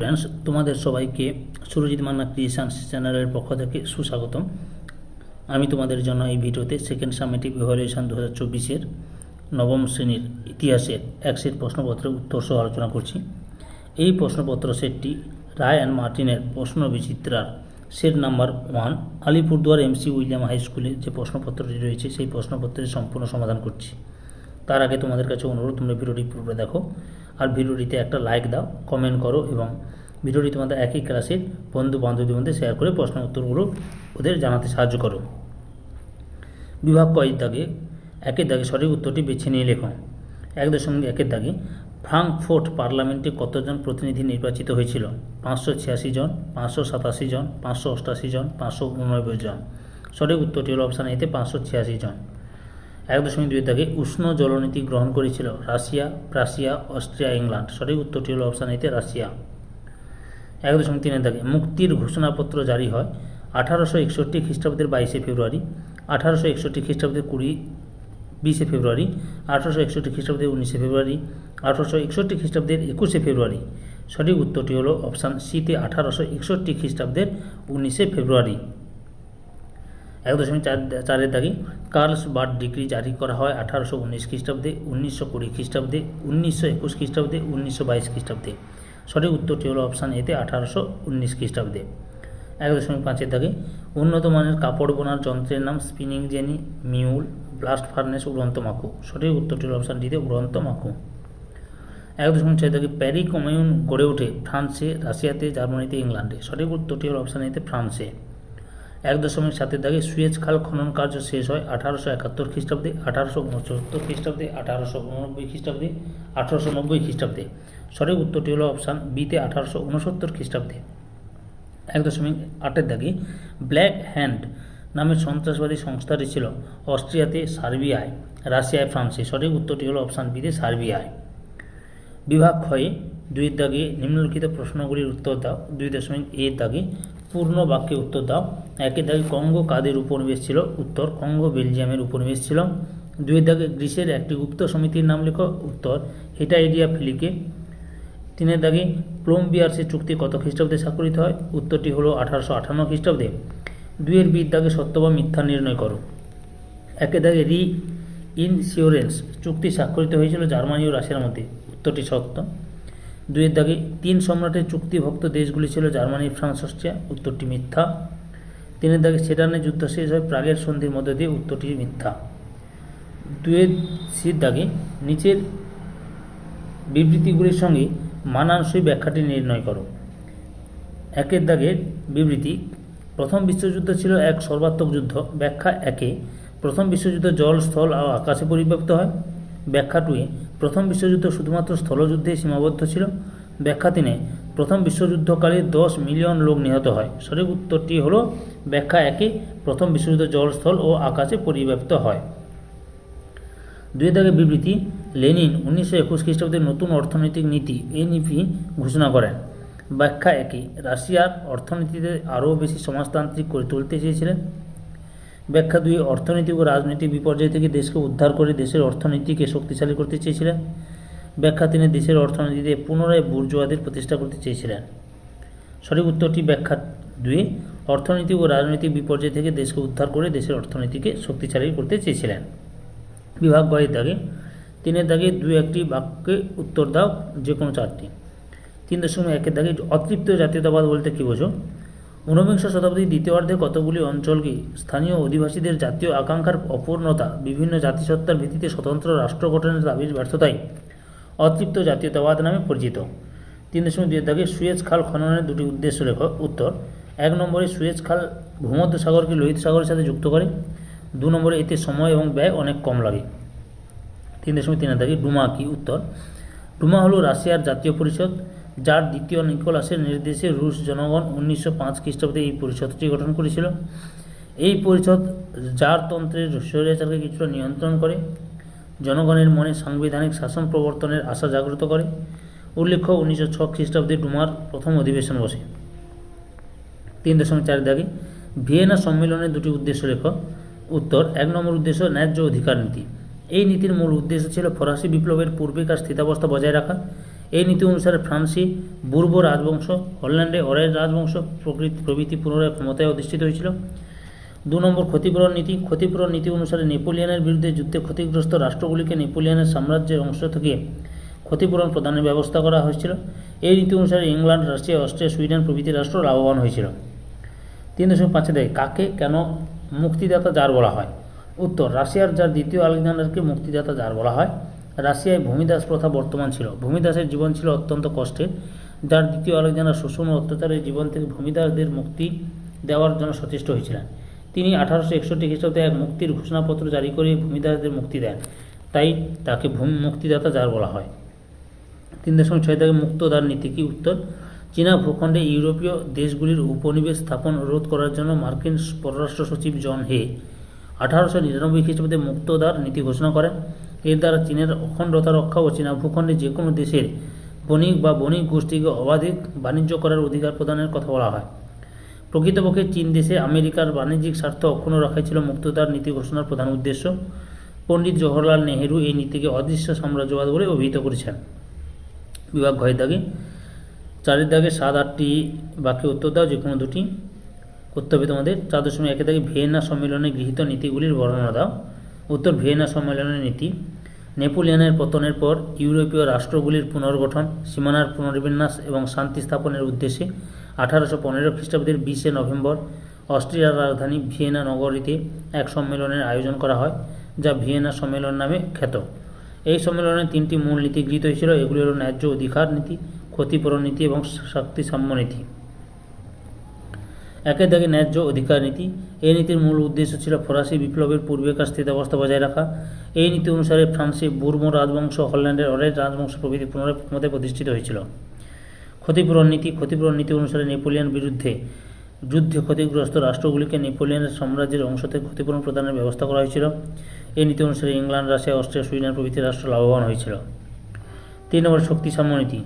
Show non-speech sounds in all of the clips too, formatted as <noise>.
Friends তোমাদের সবাইকে Surajit Manna creations চ্যানেলের পক্ষ থেকে সুস্বাগতম। আমি তোমাদের জন্য এই ভিডিওতে সেকেন্ড সামেটিভ ইভ্যালুয়েশন দু হাজার চব্বিশের নবম শ্রেণির ইতিহাসের এক সেট প্রশ্নপত্রের উত্তর সহ আলোচনা করছি। এই প্রশ্নপত্র সেটটি রায় অ্যান্ড মার্টিনের প্রশ্ন বিচিত্রার set number one Alipurduar MC William high স্কুলে যে প্রশ্নপত্রটি রয়েছে সেই প্রশ্নপত্রের সম্পূর্ণ সমাধান করছি। তার আগে তোমাদের কাছে অনুরোধ, তোমরা ভিডিওটি পুরোটা দেখো। আর ভিডিওটিতে একটা লাইক দাও কমেন্ট করো এবং ভিডিওটি তোমাদের একই ক্লাসের বন্ধু বান্ধবীদের মধ্যে শেয়ার করে প্রশ্ন উত্তরগুলো ওদের জানাতে সাহায্য করো। বিভাগ কয় দাগে, একের দাগে সঠিক উত্তরটি বেছে নিয়ে লেখো। এক দশমিক একের দাগে, ফ্রাঙ্কফোর্ট পার্লামেন্টে কতজন প্রতিনিধি নির্বাচিত হয়েছিল? পাঁচশো ছিয়াশি জন, পাঁচশো সাতাশি জন, পাঁচশো অষ্টাশি জন, পাঁচশো উননব্বই জন। সঠিক উত্তরটি হল অপশান এতে পাঁচশো ছিয়াশি জন। এক দশমিক দুই দাগে উষ্ণ জলনীতি গ্রহণ করেছিল রাশিয়া, প্রাশিয়া, অস্ট্রিয়া, ইংল্যান্ড। সঠিক উত্তরটি হল অপশান এতে রাশিয়া। এক দশমিক তিনের দাগে মুক্তির ঘোষণাপত্র জারি হয় আঠারোশো একষট্টি খ্রিস্টাব্দের বাইশে ফেব্রুয়ারি, আঠারোশো একষট্টি খ্রিস্টাব্দের কুড়ি বিশে ফেব্রুয়ারি, আঠারোশো একষট্টি খ্রিস্টাব্দের উনিশে ফেব্রুয়ারি, আঠারোশো একষট্টি খ্রিস্টাব্দের একুশে ফেব্রুয়ারি। সঠিক উত্তরটি হলো অপশান সিতে আঠারোশো একষট্টি খ্রিস্টাব্দের উনিশে ফেব্রুয়ারি। এক দশমিক চার চারের দাগে কার্লস বার্ড ডিগ্রি জারি করা হয় আঠারোশো উনিশ খ্রিস্টাব্দে, উনিশশো কুড়ি খ্রিস্টাব্দে, উনিশশো একুশ খ্রিস্টাব্দে, উনিশশো বাইশ খ্রিস্টাব্দে। সঠিক উত্তরটি হলো অপশান এতে আঠারোশো উনিশ খ্রিস্টাব্দে। এক দশমিক পাঁচের দাগে উন্নত মানের কাপড় বোনার যন্ত্রের নাম spinning jenny, mule, blast furnace, উড়ন্ত মাকু। সঠিক উত্তরটি হলো অপশান ডিতে উড়ন্ত মাকু। এক দশমিক ছয় দাগে প্যারি কমিউন গড়ে ওঠে ফ্রান্সে, রাশিয়াতে, জার্মানিতে, ইংল্যান্ডে। সঠিক উত্তরটি হলো অপশান এতে ফ্রান্সে। এক দশমিক সাতের দাগে সুয়েজ খাল খনন কার্য শেষ হয় আঠারোশো একাত্তর খ্রিস্টাব্দে, আঠারোশো উনসত্তর খ্রিস্টাব্দে, আঠারোশো উননব্বই খ্রিস্টাব্দে, আঠারোশো নব্বই খ্রিস্টাব্দে। সঠিক উত্তরটি হলো অপশান বিতে আঠারোশো উনসত্তর খ্রিস্টাব্দে। এক দশমিক আটের দাগে ব্ল্যাক হ্যান্ড নামের সন্ত্রাসবাদী সংস্থাটি ছিল অস্ট্রিয়াতে সার্বিয়ায়, রাশিয়ায় ফ্রান্সে। সঠিক উত্তরটি হলো অপশান বিতে সার্বিয়ায়। বিভাগ ক্ষয়ে দুই দাগে নিম্নলিখিত প্রশ্নগুলির উত্তর দাও, দুই দশমিক এর দাগে পূর্ণ বাক্যে উত্তর দাও। একের দাগে কঙ্গো কাদের উপনিবেশ ছিল? উত্তর, কঙ্গো বেলজিয়ামের উপনিবেশ ছিল। দুইয়ের দাগে গ্রিসের একটি গুপ্ত সমিতির নাম লেখো। উত্তর হেটাইডিয়া ফিলিকে। তিনের দাগে প্লোমবিয়ার্সের চুক্তি কত খ্রিস্টাব্দে স্বাক্ষরিত হয়? উত্তরটি হলো আঠারোশো আটান্ন খ্রিস্টাব্দে। দুইয়ের বির দাগে সত্য বা মিথ্যা নির্ণয় করো। একের দাগে রি ইনসিওরেন্স চুক্তি স্বাক্ষরিত হয়েছিল জার্মানি ও রাশিয়ার মধ্যে। উত্তরটি সত্য। দুইয়ের দাগে তিন সম্রাটের চুক্তিভক্ত দেশগুলি ছিল জার্মানি, ফ্রান্স, অস্ট্রিয়া। উত্তরটি মিথ্যা। তিনের দাগে সেডানের যুদ্ধ শেষ হয় প্রাগের সন্ধির মধ্য দিয়ে উত্তরটি মিথ্যা। দুয়ের সির দাগে নিচের বিবৃতিগুলির সঙ্গে মানানসই ব্যাখ্যাটি নির্ণয় করো। একের দাগের বিবৃতি, প্রথম বিশ্বযুদ্ধ ছিল এক সর্বাত্মক যুদ্ধ। ব্যাখ্যা একে, প্রথম বিশ্বযুদ্ধ জল, স্থল ও আকাশে পরিব্যাপ্ত হয়। ব্যাখ্যা টুয়ে প্রথম বিশ্বযুদ্ধ শুধুমাত্র স্থলযুদ্ধে সীমাবদ্ধ ছিল। ব্যাখ্যা তিনে প্রথম বিশ্বযুদ্ধকালে দশ মিলিয়ন লোক নিহত হয়। সঠিক উত্তরটি হলো, ব্যাখ্যা একে প্রথম বিশ্বযুদ্ধ জলস্থল ও আকাশে পরিব্যাপ্ত হয়। দুই দাগে বিবৃতি, লেনিন উনিশশো একুশ খ্রিস্টাব্দের নতুন অর্থনৈতিক নীতি, এনইপি, ঘোষণা করেন। ব্যাখ্যা একই রাশিয়ার অর্থনীতিতে আরও বেশি সমাজতান্ত্রিক করে তুলতে চেয়েছিলেন। ব্যাখ্যা দুই, অর্থনৈতিক ও রাজনৈতিক বিপর্যয় থেকে দেশকে উদ্ধার করে দেশের অর্থনীতিকে শক্তিশালী করতে চেয়েছিলেন। ব্যাখ্যা তিনি, দেশের অর্থনীতিতে পুনরায় বুর্জোয়াদের প্রতিষ্ঠা করতে চেয়েছিলেন। সঠিক উত্তরটি ব্যাখ্যা দুই, অর্থনৈতিক ও রাজনৈতিক বিপর্যয় থেকে দেশকে উদ্ধার করে দেশের অর্থনীতিকে শক্তিশালী করতে চেয়েছিলেন। বিভাগ গয়ের দাগে, তিনের দাগে দু একটি বাক্যে উত্তর দাও, যে কোনো চারটি। তিন দশমিক একের দাগে অতৃপ্ত জাতীয়তাবাদ বলতে কী বোঝো? ঊনবিংশ শতাব্দীর দ্বিতীয়ার্ধে কতগুলি অঞ্চলকে স্থানীয় অধিবাসীদের জাতীয় আকাঙ্ক্ষার অপূর্ণতা, বিভিন্ন জাতিসত্তার ভিত্তিতে স্বতন্ত্র রাষ্ট্র গঠনের দাবির ব্যর্থতাই অতৃপ্ত জাতীয়তাবাদ নামে পরিচিত। তিন দশমিক দুই দাগে সুয়েজ খাল খননের দুটি উদ্দেশ্য লেখ। উত্তর, এক নম্বরে সুয়েজ খাল ভূমধ্য সাগরকে লোহিত সাগরের সাথে যুক্ত করে, দু নম্বরে এতে সময় এবং ব্যয় অনেক কম লাগে। তিন দশমিক তিন দাগে ডুমা কি? উত্তর, ডুমা হল রাশিয়ার জাতীয় পরিষদ। যার দ্বিতীয় নিকোলাসের নির্দেশে রুশ জনগণ উনিশশো পাঁচ খ্রিস্টাব্দে এই পরিষদটি গঠন করেছিল। এই পরিষদ যার তন্ত্রের স্বৈরাচারকে কিছুটা নিয়ন্ত্রণ করে, জনগণের মনে সাংবিধানিক শাসন প্রবর্তনের আশা জাগ্রত করে। উল্লেখ্য, উনিশশো ছ খ্রিস্টাব্দে ডুমার প্রথম অধিবেশন বসে। তিন দশমিক চার দাগে ভিয়েনা সম্মেলনের দুটি উদ্দেশ্য লেখ। উত্তর, এক নম্বর উদ্দেশ্য, ন্যায্য অধিকার নীতি। এই নীতির মূল উদ্দেশ্য ছিল ফরাসি বিপ্লবের পূর্বেকার স্থিতাবস্থা বজায় রাখা। এই নীতি অনুসারে ফ্রান্সি, বুর্ব রাজবংশ, হল্যান্ডে অরের রাজবংশ প্রকৃতি প্রভৃতি পুনরায় ক্ষমতায় অধিষ্ঠিত হয়েছিল। দু নম্বর ক্ষতিপূরণ নীতি ক্ষতিপূরণ নীতি অনুসারে নেপোলিয়নের বিরুদ্ধে যুদ্ধে ক্ষতিগ্রস্ত রাষ্ট্রগুলিকে নেপোলিয়নের সাম্রাজ্যের অংশ থেকে ক্ষতিপূরণ প্রদানের ব্যবস্থা করা হয়েছিল। এই নীতি অনুসারে ইংল্যান্ড, রাশিয়া, অস্ট্রিয়া, সুইডেন প্রভৃতি রাষ্ট্র লাভবান হয়েছিল। তিন দশমিক পাঁচে দেয়, কাকে কেন মুক্তিদাতা যার বলা হয়? উত্তর, রাশিয়ার যার দ্বিতীয় আলেকজান্ডারকে মুক্তিদাতা জার বলা হয়? রাশিয়ায় ভূমিদাস প্রথা বর্তমান ছিল। ভূমিদাসের জীবন ছিল অত্যন্ত কষ্টের, যার দ্বিতীয় আলেকজান্ডার শোষণ ও অত্যাচারের জীবন থেকে ভূমিদাসদের মুক্তি দেওয়ার জন্য সচেষ্ট হয়েছিলেন। তিনি আঠারোশো একষট্টি খ্রিস্টাব্দে এক মুক্তির ঘোষণাপত্র জারি করে ভূমিদাসদের মুক্তি দেন। তাই তাকে ভূমি মুক্তিদাতা যার বলা হয়। তিন দশমিক ছয় থেকে মুক্তদার নীতি কি উত্তর, চীনা ভূখণ্ডে ইউরোপীয় দেশগুলির উপনিবেশ স্থাপন রোধ করার জন্য মার্কিন পররাষ্ট্র সচিব জন হে আঠারোশো নিরানব্বই খ্রিস্টাব্দে মুক্তদার নীতি ঘোষণা করেন। এর দ্বারা চীনের অখণ্ডতা রক্ষা ও চীনা ভূখণ্ডে যে কোনো দেশের বণিক বা বণিক গোষ্ঠীকে অবাধিক বাণিজ্য করার অধিকার প্রদানের কথা বলা হয়। প্রকৃতপক্ষে চীন দেশে আমেরিকার বাণিজ্যিক স্বার্থ অক্ষুণ্ণ রাখাই ছিল মুক্তদার নীতি ঘোষণার প্রধান উদ্দেশ্য। পণ্ডিত জওহরলাল নেহেরু এই নীতিকে অদৃশ্য সাম্রাজ্যবাদ বলে অভিহিত করেছেন। বিভাগ ঘয়ের দাগে, চারের দাগে সাত, আটটি বাক্যে উত্তর দাও যে কোনো দুটি। করতে হবে তোমাদের চার দশমিক একে দাগে ভিয়েনা সম্মেলনে গৃহীত নীতিগুলির বর্ণনা দাও। উত্তর ভিয়েনা সম্মেলনের নীতি নেপোলিয়নের পতনের পর ইউরোপীয় রাষ্ট্রগুলির পুনর্গঠন, সীমানার পুনর্বিন্যাস এবং শান্তি স্থাপনের উদ্দেশ্যে আঠারোশো পনেরো খ্রিস্টাব্দের বিশে নভেম্বর অস্ট্রিয়ার রাজধানী ভিয়েনা নগরীতে এক সম্মেলনের আয়োজন করা হয়, যা ভিয়েনা সম্মেলন নামে খ্যাত। এই সম্মেলনে তিনটি মূল নীতি গৃহীত হয়েছিল। এগুলি হল ন্যায্য অধিকার নীতি, ক্ষতিপূরণ নীতি এবং শক্তি সাম্য নীতি। একের দাগে ন্যায্য অধিকার নীতি। এই নীতির মূল উদ্দেশ্য ছিল ফরাসি বিপ্লবের পূর্বেকার স্থিতাবস্থা বজায় রাখা। এই নীতি অনুসারে ফ্রান্সে বুর্ম রাজবংশ, হল্যান্ডের অরের রাজবংশ প্রভৃতি পুনরায় ক্ষমতায় প্রতিষ্ঠিত হয়েছিল। ক্ষতিপূরণ নীতি ক্ষতিপূরণ নীতি অনুসারে নেপোলিয়ন বিরুদ্ধে যুদ্ধে ক্ষতিগ্রস্ত রাষ্ট্রগুলিকে নেপোলিয়নের সাম্রাজ্যের অংশ থেকে ক্ষতিপূরণ প্রদানের ব্যবস্থা করা হয়েছিল। এই নীতি অনুসারে ইংল্যান্ড, রাশিয়া, অস্ট্রিয়া, সুইডেন প্রভৃতি রাষ্ট্র লাভবান হয়েছিল। তিন নম্বর শক্তি সাম্য নীতি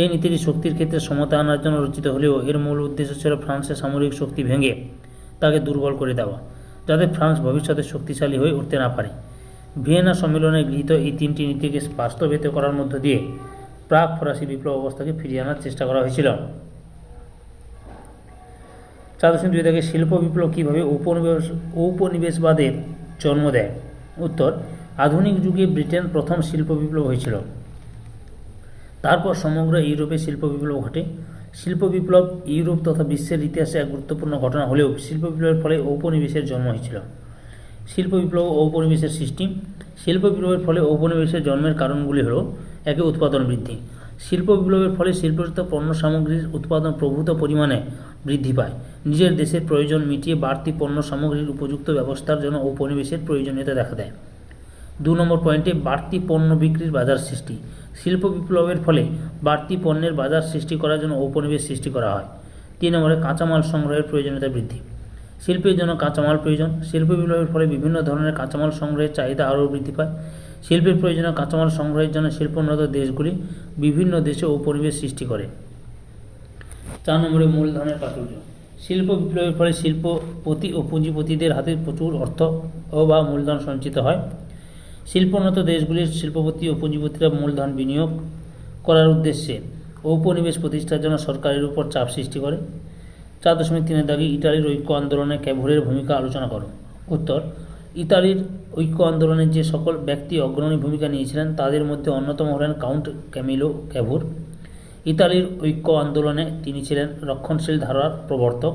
এই নীতিটি শক্তির ক্ষেত্রে সমতা আনার জন্য রচিত হলেও এর মূল উদ্দেশ্য ছিল ফ্রান্সের সামরিক শক্তি ভেঙে তাকে দুর্বল করে দেওয়া, যাতে ফ্রান্স ভবিষ্যতে শক্তিশালী হয়ে উঠতে না পারে। ভিয়েনা সম্মেলনে গৃহীত এই তিনটি নীতিকে বাস্তবায়িত করার মধ্য দিয়ে প্রাক ফরাসি বিপ্লব অবস্থাকে ফিরিয়ে আনার চেষ্টা করা হয়েছিল। চার দশমিক দুই থেকে শিল্প বিপ্লব কীভাবে উপনিবেশ ঔপনিবেশবাদের জন্ম দেয়? উত্তর, আধুনিক যুগে ব্রিটেন প্রথম শিল্প বিপ্লব হয়েছিল। তারপর সমগ্র ইউরোপে শিল্প বিপ্লব ঘটে। শিল্প বিপ্লব ইউরোপ তথা বিশ্বের ইতিহাসে এক গুরুত্বপূর্ণ ঘটনা হলেও শিল্প বিপ্লবের ফলে ঔপনিবেশের জন্ম হয়েছিল। শিল্প বিপ্লব ও ঔপনিবেশের সৃষ্টি। শিল্প বিপ্লবের ফলে ঔপনিবেশের জন্মের কারণগুলি হল একে উৎপাদন বৃদ্ধি। শিল্প বিপ্লবের ফলে শিল্পজাত পণ্য সামগ্রীর উৎপাদন প্রভূত পরিমাণে বৃদ্ধি পায়। নিজের দেশের প্রয়োজন মিটিয়ে বাড়তি পণ্য সামগ্রীর উপযুক্ত ব্যবস্থার জন্য ঔপনিবেশের প্রয়োজনীয়তা দেখা দেয়। দু নম্বর পয়েন্টে বাড়তি পণ্য বিক্রির বাজার সৃষ্টি। শিল্প বিপ্লবের ফলে বাড়তি পণ্যের বাজার সৃষ্টি করার জন্য ঔপনিবেশ সৃষ্টি করা হয়। তিন নম্বরে কাঁচামাল সংগ্রহের প্রয়োজনীয়তা বৃদ্ধি। শিল্পের জন্য কাঁচামাল প্রয়োজন। শিল্প বিপ্লবের ফলে বিভিন্ন ধরনের কাঁচামাল সংগ্রহের চাহিদা আরও বৃদ্ধি পায়। শিল্পের প্রয়োজনীয় কাঁচামাল সংগ্রহের জন্য শিল্পোন্নত দেশগুলি বিভিন্ন দেশে ঔপনিবেশ সৃষ্টি করে। চার নম্বরে মূলধনের প্রাচুর্য। শিল্প বিপ্লবের ফলে শিল্পপতি ও পুঁজিপতিদের হাতে প্রচুর অর্থ বা মূলধন সঞ্চিত হয়। শিল্পোন্নত দেশগুলির শিল্পপতি ও পুঁজিপতিরা মূলধন বিনিয়োগ করার উদ্দেশ্যে ঔপনিবেশ প্রতিষ্ঠার জন্য সরকারের উপর চাপ সৃষ্টি করে। চার দশমিক তিনের দাগে ইটালির ঐক্য আন্দোলনে ক্যাভুরের ভূমিকা আলোচনা করো। উত্তর, ইতালির ঐক্য আন্দোলনে যে সকল ব্যক্তি অগ্রণী ভূমিকা নিয়েছিলেন, তাদের মধ্যে অন্যতম হলেন কাউন্ট ক্যামিলো ক্যাভুর। ইতালির ঐক্য আন্দোলনে তিনি ছিলেন রক্ষণশীল ধারার প্রবর্তক।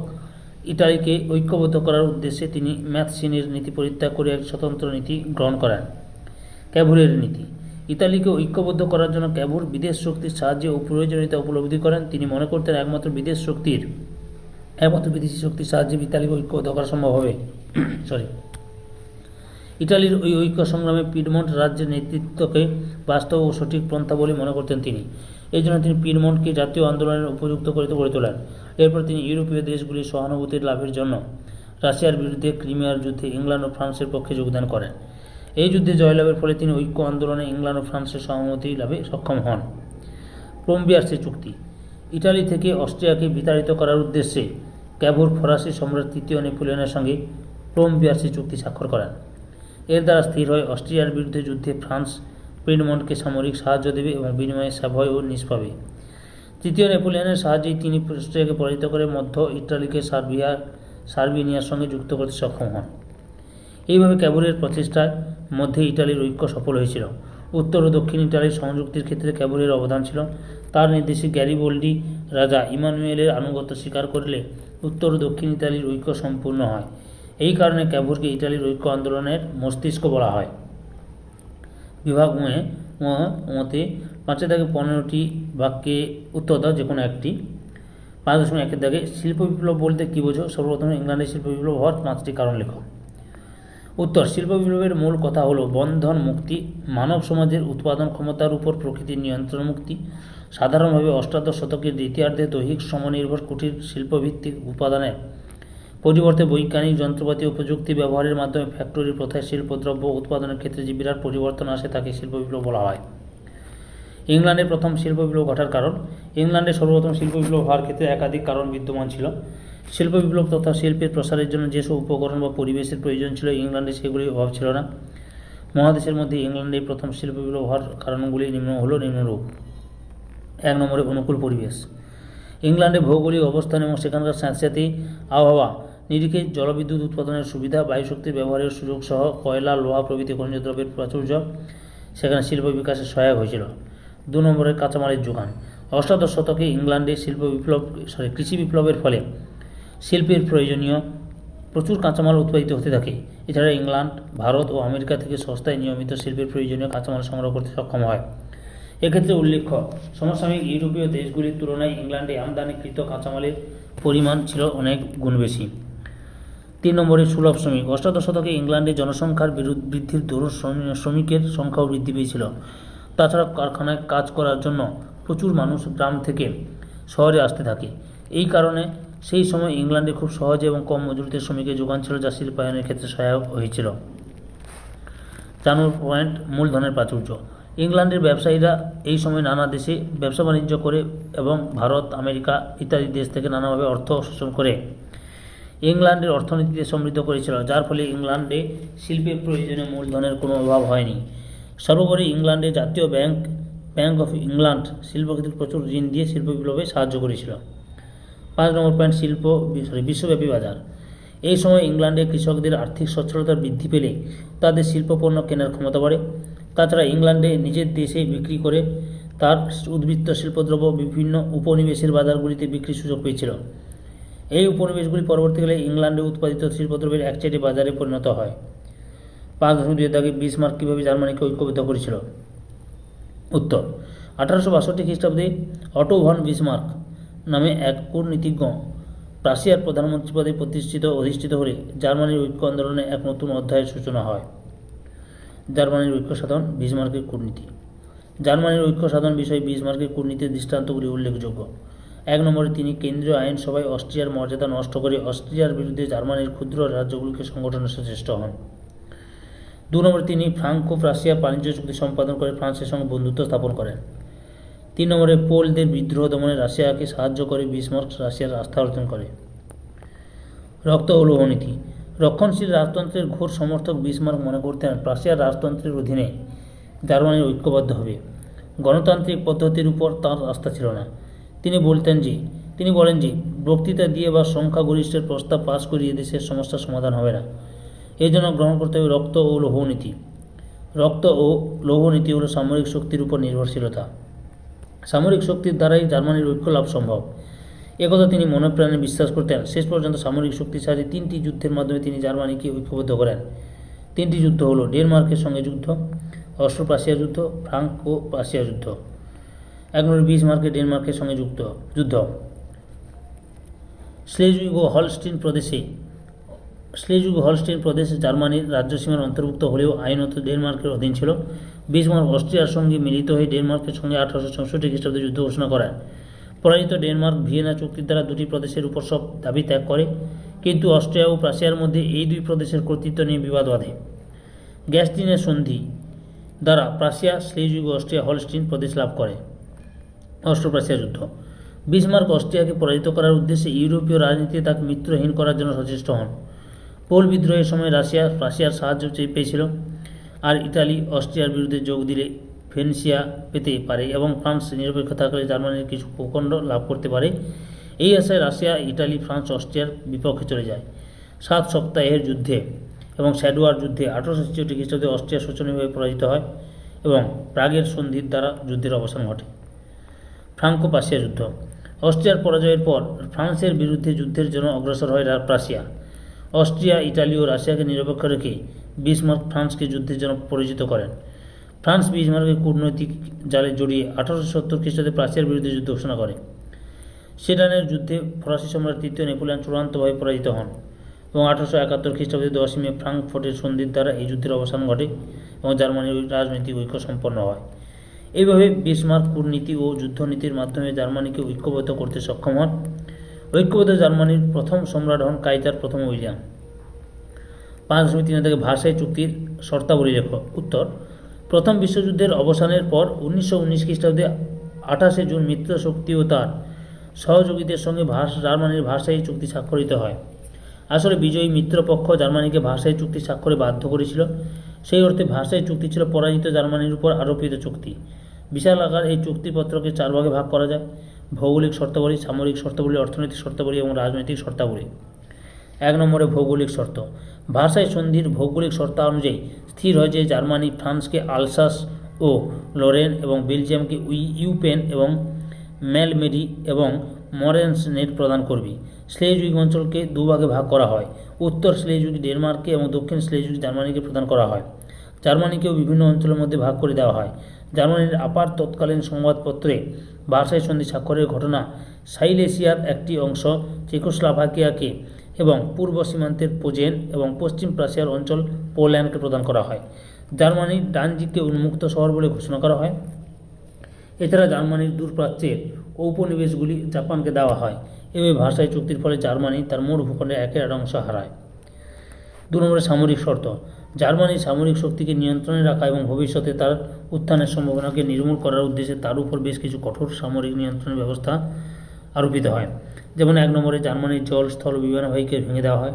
ইতালিকে ঐক্যবদ্ধ করার উদ্দেশ্যে তিনি ম্যাথসিনের নীতি পরিত্যাগ করে এক স্বতন্ত্র নীতি গ্রহণ করেন। ক্যাভুরের নীতি। ইতালিকে ঐক্যবদ্ধ করার জন্য ক্যাভুর বিদেশ শক্তির সাহায্যে ও প্রয়োজনীয়তা উপলব্ধি করেন। তিনি মনে করতেন একমাত্র বিদেশ শক্তির, একমাত্র বিদেশি শক্তির সাহায্যে ইতালিকে ঐক্যবদ্ধ করা সম্ভব হবে। <clears throat> সরি ইটালির ওই ঐক্য সংগ্রামে পিডমন্ট রাজ্যের নেতৃত্বকে বাস্তব ও সঠিক পন্থা বলে মনে করতেন তিনি। এই জন্য তিনি পিডমন্টকে জাতীয় আন্দোলনের উপযুক্ত করে গড়ে তোলেন। এরপর তিনি ইউরোপীয় দেশগুলির সহানুভূতির লাভের জন্য রাশিয়ার বিরুদ্ধে ক্রিমিয়ার যুদ্ধে ইংল্যান্ড ও ফ্রান্সের পক্ষে যোগদান করেন। এই যুদ্ধে জয়লাভের ফলে তিনি ঐক্য, আন্দোলনে ইংল্যান্ড ও ফ্রান্সের সহমতি লাভে সক্ষম হন। ক্রোম্বিয়ার্সের চুক্তি। ইটালি থেকে অস্ট্রিয়াকে বিতাড়িত করার উদ্দেশ্যে ক্যাভুর ফরাসি সম্রাট তৃতীয় নেপোলিয়নের সঙ্গে ক্রোম্বিয়ার্সি চুক্তি স্বাক্ষর করেন। এর দ্বারা স্থির হয় অস্ট্রিয়ার বিরুদ্ধে যুদ্ধে ফ্রান্স পিডমন্টকে সামরিক সাহায্য দেবে এবং বিনিময়ে সাভয় ও নিস পাবে। তৃতীয় নেপোলিয়নের সাহায্যেই তিনি অস্ট্রিয়াকে পরাজিত করে মধ্য ইটালিকে সার্বিয়া সার্বিনিয়ার সঙ্গে যুক্ত করতে সক্ষম হন। এইভাবে ক্যাবুরের প্রচেষ্টার মধ্যে ইটালির ঐক্য সফল হয়েছিল। উত্তর ও দক্ষিণ ইটালির সংযুক্তির ক্ষেত্রে ক্যাবুরের অবদান ছিল। তার নির্দেশে গ্যারিবোল্ডি রাজা ইমানুয়েলের আনুগত্য স্বীকার করলে উত্তর ও দক্ষিণ ইতালির ঐক্য সম্পূর্ণ হয়। এই কারণে ক্যাবুরকে ইটালির ঐক্য আন্দোলনের মস্তিষ্ক বলা হয়। বিভাগ উয়ে মতে পাঁচে থেকে পনেরোটি বাক্যে উত্তর দাও যে কোনো একটি। পাঁচ দশমিক একের দাগে শিল্প বিপ্লব বলতে কী বোঝো? সর্বপ্রথম ইংল্যান্ডের শিল্প বিপ্লব হওয়ার পাঁচটি কারণ লেখো। উত্তর, শিল্প বিপ্লবের মূল কথা হলো বন্ধন মুক্তি, মানব সমাজের উৎপাদন ক্ষমতার উপর প্রকৃতির নিয়ন্ত্রণ মুক্তি, সাধারণভাবে অষ্টাদশ শতকের দ্বিতীয়ার্ধে দৈহিক সমনির্ভর কুটির শিল্পভিত্তিক উপাদানের পরিবর্তে বৈজ্ঞানিক যন্ত্রপাতি ও প্রযুক্তি ব্যবহারের মাধ্যমে ফ্যাক্টরি প্রথায় শিল্পদ্রব্য উৎপাদনের ক্ষেত্রে যে বিরাট পরিবর্তন আসে তাকে শিল্প বিপ্লব বলা হয়। ইংল্যান্ডের প্রথম শিল্প বিপ্লব ঘটার কারণ, ইংল্যান্ডে সর্বপ্রথম শিল্প বিপ্লব হওয়ার ক্ষেত্রে একাধিক কারণ বিদ্যমান ছিল। শিল্প বিপ্লব তথা শিল্পের প্রসারের জন্য যেসব উপকরণ বা পরিবেশের প্রয়োজন ছিল ইংল্যান্ডে, সেগুলির অভাব ছিল না। মহাদেশের মধ্যে ইংল্যান্ডে প্রথম শিল্প বিপ্লব হওয়ার কারণগুলি নিম্ন হল নিম্নরূপ। এক নম্বরে অনুকূল পরিবেশ। ইংল্যান্ডে ভৌগোলিক অবস্থান এবং সেখানকার স্যাঁতস্যাঁতে আবহাওয়া, নিরিখে জলবিদ্যুৎ উৎপাদনের সুবিধা বায়ুশক্তির ব্যবহারের সুযোগ সহ কয়লা, লোহা প্রভৃতি খনিজ দ্রব্যের প্রাচুর্য সেখানে শিল্প বিকাশে সহায়ক হয়েছিল। দু নম্বরে কাঁচামালের যোগান। অষ্টাদশ শতকে ইংল্যান্ডে শিল্প বিপ্লব সরি কৃষি বিপ্লবের ফলে শিল্পের প্রয়োজনীয় প্রচুর কাঁচামাল উৎপাদিত হতে থাকে। এছাড়া ইংল্যান্ড, ভারত ও আমেরিকা থেকে সস্তায় নিয়মিত শিল্পের প্রয়োজনীয় কাঁচামাল সংগ্রহ করতে সক্ষম হয়। এক্ষেত্রে উল্লেখ্য, সমসাময়িক ইউরোপীয় দেশগুলির তুলনায় ইংল্যান্ডে আমদানিকৃত কাঁচামালের পরিমাণ ছিল অনেক গুণ বেশি। তিন নম্বরে সুলভ শ্রমিক। অষ্টাদশ শতকে ইংল্যান্ডে জনসংখ্যার বৃদ্ধির দরুন শ্রম- শ্রমিকের সংখ্যাও বৃদ্ধি পেয়েছিল। তাছাড়া কারখানায় কাজ করার জন্য প্রচুর মানুষ গ্রাম থেকে শহরে আসতে থাকে। এই কারণে সেই সময় ইংল্যান্ডে খুব সহজে এবং কম মজুরিতে শ্রমিকের যোগান ছিল যা শিল্পায়নের ক্ষেত্রে সহায়ক হয়েছিল। চার পয়েন্ট, মূলধনের প্রাচুর্য। ইংল্যান্ডের ব্যবসায়ীরা এই সময় নানা দেশে ব্যবসা বাণিজ্য করে এবং ভারত, আমেরিকা ইত্যাদি দেশ থেকে নানাভাবে অর্থ শোষণ করে ইংল্যান্ডের অর্থনীতিতে সমৃদ্ধ করেছিল, যার ফলে ইংল্যান্ডে শিল্পের প্রয়োজনে মূলধনের কোনো অভাব হয়নি। সর্বোপরি ইংল্যান্ডে জাতীয় ব্যাংক ব্যাংক অফ ইংল্যান্ড শিল্পক্ষেত্রে প্রচুর ঋণ দিয়ে শিল্প বিপ্লবে সাহায্য করেছিল। পাঁচ নম্বর পয়েন্ট শিল্প সরি বিশ্বব্যাপী বাজার। এই সময় ইংল্যান্ডে কৃষকদের আর্থিক সচ্ছলতা বৃদ্ধি পেলে তাদের শিল্পপণ্য কেনার ক্ষমতা বাড়ে। তাছাড়া ইংল্যান্ডে নিজের দেশে বিক্রি করে তার উদ্বৃত্ত শিল্পদ্রব্য বিভিন্ন উপনিবেশের বাজারগুলিতে বিক্রির সুযোগ পেয়েছিল। এই উপনিবেশগুলি পরবর্তীকালে ইংল্যান্ডে উৎপাদিত শিল্পদ্রব্যের একচেটে বাজারে পরিণত হয়। পাঁচ দশমিক দুই দাগে বিসমার্ক কীভাবে জার্মানিকে ঐক্যবদ্ধ করেছিল? উত্তর, আঠারোশো বাষট্টি খ্রিস্টাব্দে অটো ভন বিসমার্ক নামে এক কূটনীতিজ্ঞ রাশিয়ার প্রধানমন্ত্রী পদে প্রতিষ্ঠিত অধিষ্ঠিত হলে জার্মানির ঐক্য আন্দোলনে এক নতুন অধ্যায়ের সূচনা হয়। জার্মানির ঐক্য সাধন বিসমার্কের কূটনীতি। জার্মানির ঐক্য সাধন বিষয়ে বিসমার্কের কূটনীতির দৃষ্টান্তগুলি উল্লেখযোগ্য। এক নম্বরে তিনি কেন্দ্রীয় আইনসভায় অস্ট্রিয়ার মর্যাদা নষ্ট করে অস্ট্রিয়ার বিরুদ্ধে জার্মানির ক্ষুদ্র রাজ্যগুলিকে সংগঠনের সচেষ্ট হন। দু নম্বরে তিনি ফ্রাঙ্কো রাশিয়া বাণিজ্য চুক্তি সম্পাদন করে ফ্রান্সের সঙ্গে বন্ধুত্ব স্থাপন করেন। তিন নম্বরে পোলদের বিদ্রোহ দমনে রাশিয়াকে সাহায্য করে বিসমার্ক রাশিয়ার আস্থা অর্জন করে। রক্ত ও লৌহনীতি রক্ষণশীল রাজতন্ত্রের ঘোর সমর্থক বিসমার্ক মনে করতেন রাশিয়ার রাজতন্ত্রের অধীনে জার্মানির ঐক্যবদ্ধ হবে। গণতান্ত্রিক পদ্ধতির উপর তাঁর আস্থা ছিল না। তিনি বলতেন যে, তিনি বলেন যে, বক্তৃতা দিয়ে বা সংখ্যাগরিষ্ঠের প্রস্তাব পাশ করিয়ে দেশের সমস্যার সমাধান হবে না। এই জন্য গ্রহণ করতে হবে রক্ত ও লৌহনীতি রক্ত ও লৌহনীতি হল সামরিক শক্তির উপর নির্ভরশীলতা। সামরিক শক্তির দ্বারাই জার্মানির ঐক্য লাভ সম্ভব। একথা তিনি মনে প্রাণে বিশ্বাস করতেন। শেষ পর্যন্ত সামরিক শক্তি ছাড়ে তিনটি যুদ্ধের মাধ্যমে তিনি জার্মানিকে ঐক্যবদ্ধ করেন। তিনটি যুদ্ধ হলো ডেনমার্কের সঙ্গে যুদ্ধ অস্ট্রো প্রাশিয়া যুদ্ধ ফ্রাঙ্ক ও প্রাশিয়া যুদ্ধ। এক নম্বর বিশ মার্কে ডেনমার্কের সঙ্গে যুক্ত, যুদ্ধ। স্লেজুইগ ও হলস্টিন প্রদেশে স্লেজুগ হলস্টিন প্রদেশ জার্মানির রাজ্যসীমার অন্তর্ভুক্ত হলেও আইনত ডেনমার্কের অধীন ছিল। বিসমার্ক অস্ট্রিয়ার সঙ্গে মিলিত হয়ে ডেনমার্কের সঙ্গে আঠারোশো চৌষট্টি খ্রিস্টাব্দে যুদ্ধ ঘোষণা করেন। পরাজিত ডেনমার্ক ভিয়েনা চুক্তির দ্বারা দুটি প্রদেশের উপর সব দাবি ত্যাগ করে, কিন্তু অস্ট্রিয়া ও প্রাশিয়ার মধ্যে এই দুই প্রদেশের কর্তৃত্ব নিয়ে বিবাদ বাধে। গ্যাস্টিনের সন্ধি দ্বারা প্রাশিয়া, স্লেজুগ ও অস্ট্রিয়া হলস্টিন প্রদেশ লাভ করে। অস্ট্রো প্রাশিয়া যুদ্ধ। বিসমার্ক অস্ট্রিয়াকে পরাজিত করার উদ্দেশ্যে ইউরোপীয় রাজনীতিতে তাকে মিত্রহীন করার জন্য সচেষ্ট হন। পোল বিদ্রোহের সময় রাশিয়া রাশিয়ার সাহায্য চেয়ে পেয়েছিল। আর ইতালি, অস্ট্রিয়ার বিরুদ্ধে যোগ দিলে ভেনেসিয়া পেতে পারে এবং ফ্রান্স নিরপেক্ষ থাকলে জার্মানির কিছু ভূখণ্ড লাভ করতে পারে। এই আশায় রাশিয়া ইটালি ফ্রান্স, অস্ট্রিয়ার বিপক্ষে চলে যায়। সাত সপ্তাহের যুদ্ধে এবং স্যাডুয়ার যুদ্ধে আঠারোশো ছেষট্টি খ্রিস্টাব্দে অস্ট্রিয়া শোচনীয়ভাবে পরাজিত হয় এবং প্রাগের সন্ধির দ্বারা যুদ্ধের অবসান ঘটে। ফ্রাঙ্কো পার্সিয়া যুদ্ধ। অস্ট্রিয়ার পরাজয়ের পর ফ্রান্সের বিরুদ্ধে যুদ্ধের জন্য অগ্রসর হয় রা- প্রাশিয়া অস্ট্রিয়া ইটালি ও রাশিয়াকে নিরপেক্ষ রেখে বিসমার্ক ফ্রান্সকে যুদ্ধের জন্য পরিচিত করেন। ফ্রান্স বিসমার্কের কূটনৈতিক জালে জড়িয়ে আঠারোশো সত্তর খ্রিস্টাব্দে প্রাশিয়ার বিরুদ্ধে যুদ্ধ ঘোষণা করে। সেডানের যুদ্ধে ফরাসি সম্রাট তৃতীয় নেপোলিয়ান চূড়ান্তভাবে পরাজিত হন এবং আঠারোশো একাত্তর খ্রিস্টাব্দে দশই মে ফ্রাঙ্কফোর্টের সন্ধির দ্বারা এই যুদ্ধের অবসান ঘটে এবং জার্মানির রাজনৈতিক ঐক্য সম্পন্ন হয়। এইভাবে বিসমার্ক কূটনীতি ও যুদ্ধনীতির মাধ্যমে জার্মানিকে ঐক্যবদ্ধ করতে সক্ষম হন। ঐক্যবদ্ধ জার্মানির প্রথম সম্রাট হন কাইজার প্রথম উইলিয়াম। পাঁচ দশমিক তিন থেকে ভাষায় চুক্তির শর্তাবলী লেখ। উত্তর, প্রথম বিশ্বযুদ্ধের অবসানের পর উনিশশো উনিশ খ্রিস্টাব্দে আঠাশে জুন মিত্র শক্তি ও তার সহযোগীদের সঙ্গে ভাষ জার্মানির ভাষায়ী চুক্তি স্বাক্ষরিত হয়। আসলে বিজয়ী মিত্রপক্ষ জার্মানিকে ভাষায়ী চুক্তি স্বাক্ষরে বাধ্য করেছিল। সেই অর্থে ভাষায়ী চুক্তি ছিল পরাজিত জার্মানির উপর আরোপিত চুক্তি। বিশাল আকার এই চুক্তিপত্রকে চার ভাগে ভাগ করা যায়। ভৌগোলিক শর্তাবলী, সামরিক শর্তাবলী, অর্থনৈতিক শর্তাবলী এবং রাজনৈতিক শর্তাবলী। এক নম্বরে ভৌগোলিক শর্ত। ভাষায় সন্ধির ভৌগোলিক শর্ত অনুযায়ী স্থির হয় যে জার্মানি, ফ্রান্সকে আলসাস ও লরেন এবং বেলজিয়ামকে ইউপেন এবং ম্যালমেরি এবং মরেন্স নেট প্রদান করবে। স্লেজুইগ অঞ্চলকে দুভাগে ভাগ করা হয়। উত্তর স্লেজুইগ ডেনমার্ককে এবং দক্ষিণ স্লেজুইগ জার্মানিকে প্রদান করা হয়। জার্মানিকেও বিভিন্ন অঞ্চলের মধ্যে ভাগ করে দেওয়া হয়। জার্মানির আপার তৎকালীন সংবাদপত্রে ভাষায় সন্ধি স্বাক্ষরের ঘটনা সাইলেসিয়ার একটি অংশ চেকোস্লাভাকিয়াকে এবং পূর্ব সীমান্তের পোজেন এবং পশ্চিম প্রাশিয়ার অঞ্চল পোল্যান্ডকে প্রদান করা হয়। জার্মানির ডানজিকে উন্মুক্ত শহর বলে ঘোষণা করা হয়। এছাড়া জার্মানির দূরপ্রাচ্যের ঔপনিবেশগুলি জাপানকে দেওয়া হয়। এভাবে ভাষায় চুক্তির ফলে জার্মানি তার মোট ভূখণ্ডের একের অংশ হারায়। দু নম্বরে সামরিক শর্ত। জার্মানির সামরিক শক্তিকে নিয়ন্ত্রণে রাখা এবং ভবিষ্যতে তার উত্থানের সম্ভাবনাকে নির্মূল করার উদ্দেশ্যে তার উপর বেশ কিছু কঠোর সামরিক নিয়ন্ত্রণের ব্যবস্থা আরোপিত হয়। যেমন এক নম্বরে জার্মানির জল, স্থল বিমানবাহীকে ভেঙে দেওয়া হয়।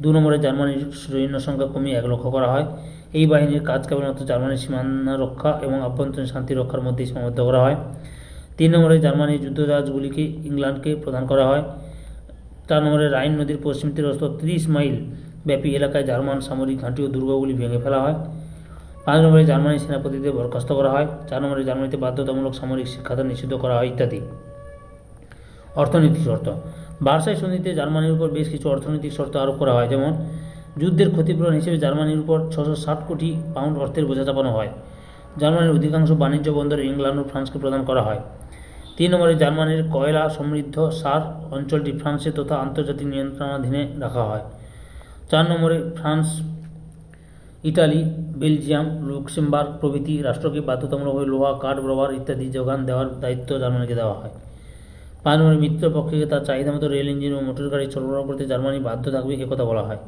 দু নম্বরে জার্মানির সৈন্য সংখ্যা কমিয়ে এক লক্ষ করা হয়। এই বাহিনীর কাজ কেবলমাত্র জার্মানির সীমানা রক্ষা এবং আভ্যন্তরীণ শান্তি রক্ষার মধ্যে সীমাবদ্ধ করা হয়। তিন নম্বরে জার্মানির যুদ্ধজাহাজগুলিকে ইংল্যান্ডকে প্রদান করা হয়। চার নম্বরে রাইন নদীর পশ্চিম তীরস্থ ত্রিশ মাইল ব্যাপী এলাকায় জার্মান সামরিক ঘাঁটি ও দুর্গগুলি ভেঙে ফেলা হয়। পাঁচ নম্বরে জার্মানির সেনাপতিদের বরখাস্ত করা হয়। চার নম্বরে জার্মানিতে বাধ্যতামূলক সামরিক শিক্ষাদান নিষিদ্ধ করা হয় ইত্যাদি। অর্থনৈতিক শর্ত। বার্সাই সন্ধিতে জার্মানির উপর বেশ কিছু অর্থনৈতিক শর্ত আরোপ করা হয়। যেমন, যুদ্ধের ক্ষতিপূরণ হিসেবে জার্মানির উপর ছশো ষাট কোটি পাউন্ড অর্থের বোঝা চাপানো হয়। জার্মানির অধিকাংশ বাণিজ্য বন্দর ইংল্যান্ড ও ফ্রান্সকে প্রদান করা হয়। তিন নম্বরে জার্মানির কয়লা সমৃদ্ধ সার অঞ্চলটি ফ্রান্সে তথা আন্তর্জাতিক নিয়ন্ত্রণাধীনে রাখা হয়। চার নম্বরে ফ্রান্স ইটালি বেলজিয়াম, লুক্সেমবার্গ প্রভৃতি রাষ্ট্রকে বাধ্যতামূলকভাবে লোহা, কাঠ, রবার ইত্যাদি যোগান দেওয়ার দায়িত্ব জার্মানিকে দেওয়া হয়। পাঁচ নম্বরে মিত্রপক্ষকে তার চাহিদা মতো রেল ইঞ্জিন ও মোটর গাড়ি সরবরাহ করতে জার্মানি বাধ্য থাকবে একথা বলা হয়।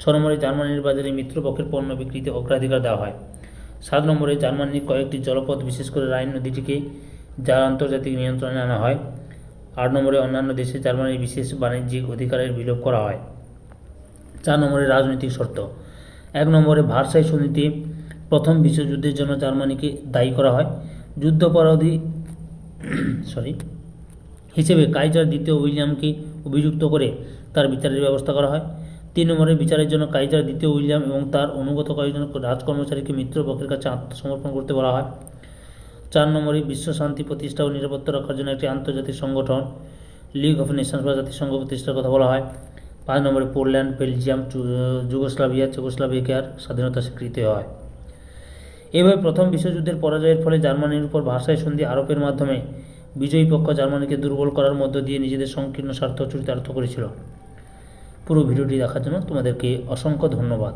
ছ নম্বরে জার্মানির বাজারে মিত্রপক্ষের পণ্য বিক্রিতে অগ্রাধিকার দেওয়া হয়। সাত নম্বরে জার্মানির কয়েকটি জলপথ, বিশেষ করে রাইন নদীটিকে যার আন্তর্জাতিক নিয়ন্ত্রণে আনা হয়। আট নম্বরে অন্যান্য দেশে জার্মানির বিশেষ বাণিজ্যিক অধিকারের বিলোপ করা হয়। চার নম্বরে রাজনৈতিক শর্ত। এক নম্বরে ভারসাই সন্ধিতে প্রথম বিশ্বযুদ্ধের জন্য জার্মানিকে দায়ী করা হয়। যুদ্ধাপরাধী <coughs> সরি হিসেবে কাইজার দ্বিতীয় উইলিয়ামকে অভিযুক্ত করে তার বিচারের ব্যবস্থা করা হয়। তিন নম্বরে বিচারের জন্য কাইজার দ্বিতীয় উইলিয়াম এবং তার অনুগত কয়েকজন রাজকর্মচারীকে মিত্রপক্ষের কাছে আত্মসমর্পণ করতে বলা হয়। চার নম্বরে বিশ্ব শান্তি প্রতিষ্ঠা ও নিরাপত্তা রক্ষার জন্য একটি আন্তর্জাতিক সংগঠন লিগ অফ নেশনস বা জাতিসংঘ প্রতিষ্ঠার কথা বলা হয়। পাঁচ নম্বরে পোল্যান্ড, বেলজিয়াম যুগোস্লাভিয়া, চেকোস্লাভিয়ার স্বাধীনতা স্বীকৃত হয়। এভাবে প্রথম বিশ্বযুদ্ধের পরাজয়ের ফলে জার্মানির উপর ভাষায় সন্ধি আরোপের মাধ্যমে বিজয়ী পক্ষ জার্মানিকে দুর্বল করার মধ্য দিয়ে নিজেদের সংকীর্ণ স্বার্থ চরিতার্থ করেছিল। পুরো ভিডিওটি দেখার জন্য তোমাদেরকে অসংখ্য ধন্যবাদ।